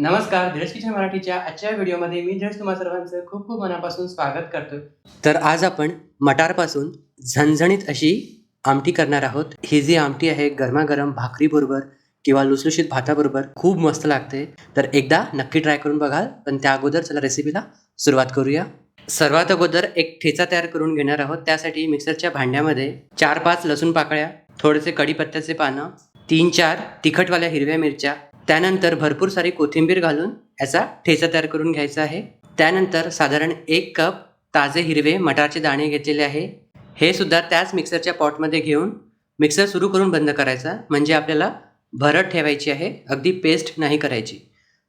नमस्कार धीरज किचन मराठीच्या आजच्या व्हिडिओमध्ये मी धीरज तुम्हा सर्वांचं खूप खूप मनापासून स्वागत करतो. तर आज आपण मटारपासून झणझणीत अशी आमटी करणार आहोत. ही जी आमटी आहे गरमागरम भाकरीबरोबर किंवा लुसलुशीत भाताबरोबर खूप मस्त लागते. तर एकदा नक्की ट्राय करून बघाल पण त्या अगोदर चला रेसिपीला सुरुवात करूया. सर्वात अगोदर एक ठेचा तयार करून घेणार आहोत. त्यासाठी मिक्सरच्या भांड्यामध्ये चार पाच लसूण पाकळ्या थोडेसे कढीपत्त्याचे पानं तीन चार तिखटवाल्या हिरव्या मिरच्या त्यानंतर भरपूर सारी कोथिंबीर घालून याचा ठेचा तयार करून घ्यायचा आहे. त्यानंतर साधारण एक कप ताजे हिरवे मटारचे दाणे घेतलेले आहे. हे सुद्धा त्याच मिक्सरच्या पॉटमध्ये घेऊन मिक्सर सुरू करून बंद करायचा. म्हणजे आपल्याला भरड ठेवायची आहे. अगदी पेस्ट नाही करायची.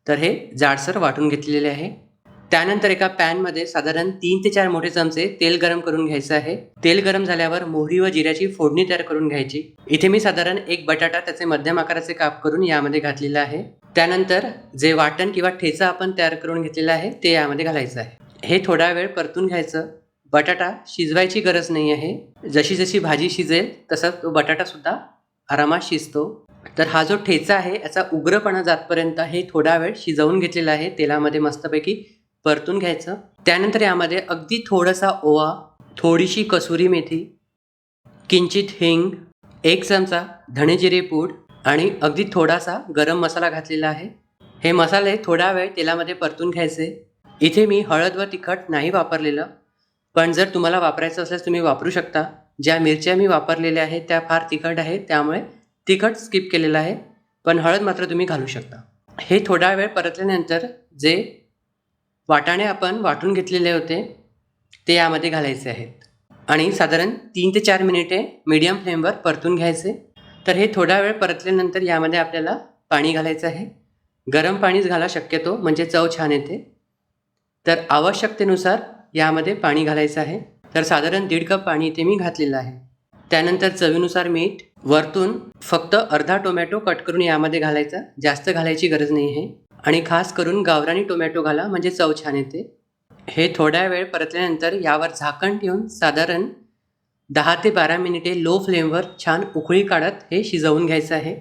तर हे जाडसर वाटून घेतलेले आहे. त्यानंतर एका पॅनमध्ये साधारण तीन ते चार मोठे चमचे तेल गरम करून घ्यायचं आहे. तेल गरम झाल्यावर मोहरी व जिऱ्याची फोडणी तयार करून घ्यायची. इथे मी साधारण एक बटाटा त्याचे मध्यम आकाराचे काप करून यामध्ये घातलेला आहे. त्यानंतर जे वाटण किंवा ठेचा आपण तयार करून घेतलेला आहे ते यामध्ये घालायचं आहे. हे थोडा वेळ परतून घ्यायचं. बटाटा शिजवायची गरज नाही आहे. जशी जशी भाजी शिजेल तसा तो बटाटासुद्धा आरामात शिजतो. तर हा जो ठेचा आहे याचा उग्रपणा जातपर्यंत हे थोडा वेळ शिजवून घेतलेला आहे. तेलामध्ये मस्तपैकी परतून घ्यायचं. त्यानंतर यामध्ये अगदी थोडासा ओवा थोडीशी कसुरी मेथी किंचित हिंग एक चमचा धणेजिरे पूड आणि अगदी थोडासा गरम मसाला घातलेला आहे. हे मसाले थोडा वेळ तेलामध्ये परतून घ्यायचे. इथे मी हळद व तिखट नाही वापरलेलं पण जर तुम्हाला वापरायचं असल्यास तुम्ही वापरू शकता. ज्या मिरच्या मी वापरलेल्या आहेत त्या फार तिखट आहेत त्यामुळे तिखट स्किप केलेलं आहे पण हळद मात्र तुम्ही घालू शकता. हे थोडा वेळ परतल्यानंतर जे वाटाणे आपण वाटून घेतलेले होते ते यामध्ये घालायचे आहेत. आणि साधारण तीन ते चार मिनिटे मीडियम फ्लेमवर परतून घ्यायचे. तर हे थोडा वेळ परतल्यानंतर यामध्ये आपल्याला पाणी घालायचं आहे. गरम पाणीच घाला शक्यतो म्हणजे चव छान येते. तर आवश्यकतेनुसार यामध्ये पाणी घालायचं आहे. तर साधारण दीड कप पाणी इथे मी घातलेलं आहे. त्यानंतर चवीनुसार मीठ वरतून फक्त अर्धा टोमॅटो कट करून यामध्ये घालायचा. जास्त घालायची गरज नाही आहे. आणि खास करून गावरानी टोमॅटो घाला म्हणजे चव छान येते. हे थोड्या वेळ परतल्यानंतर यावर झाकण ठेवून साधारण दहा ते बारा मिनिटे लो फ्लेमवर छान उकळी काढत हे शिजवून घ्यायचं आहे.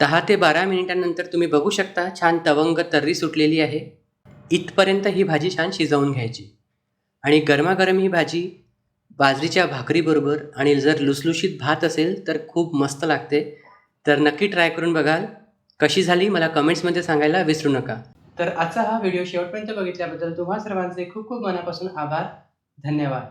दहा ते बारा मिनिटांनंतर तुम्ही बघू शकता छान तवंग तर्री सुटलेली आहे. इथपर्यंत ही भाजी छान शिजवून घ्यायची. आणि गरमागरम ही भाजी बाजरीच्या भाकरीबरोबर आणि जर लुसलुशीत भात असेल तर खूप मस्त लागते. तर नक्की ट्राय करून बघाल. कशी झाली मला कमेंट्समध्ये सांगायला विसरू नका. तर आजचा हा व्हिडिओ शेवटपर्यंत बघितल्याबद्दल तुम्हा सर्वांचे खूप खूप मनापासून आभार. धन्यवाद.